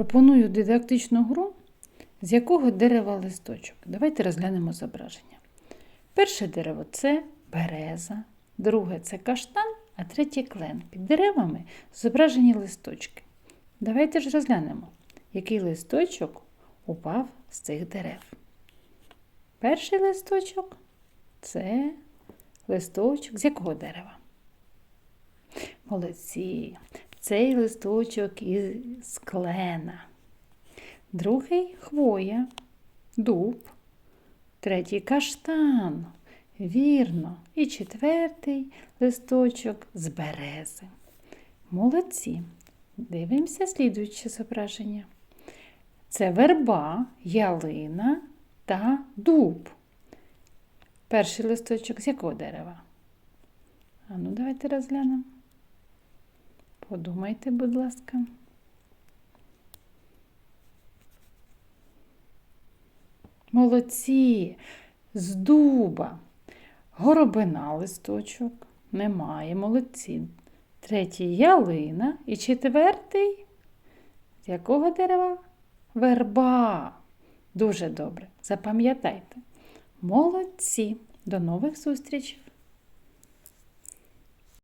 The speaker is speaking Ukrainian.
Пропоную дидактичну гру, з якого дерева листочок. Давайте розглянемо зображення. Перше дерево це береза, друге це каштан, а третє клен. Під деревами зображені листочки. Давайте ж розглянемо, який листочок упав з цих дерев. Перший листочок це листочок з якого дерева? Молодці. Цей листочок із клена. Другий хвоя, дуб. Третій каштан. Вірно. І четвертий листочок з берези. Молодці. Дивимося слідуюче зображення. Це верба, ялина та дуб. Перший листочок з якого дерева? А ну, давайте розглянемо. Подумайте, будь ласка. Молодці, з дуба. Горобина листочок. Немає, молодці. Третій ялина. І четвертий. З якого дерева? Верба. Дуже добре. Запам'ятайте. Молодці. До нових зустрічей!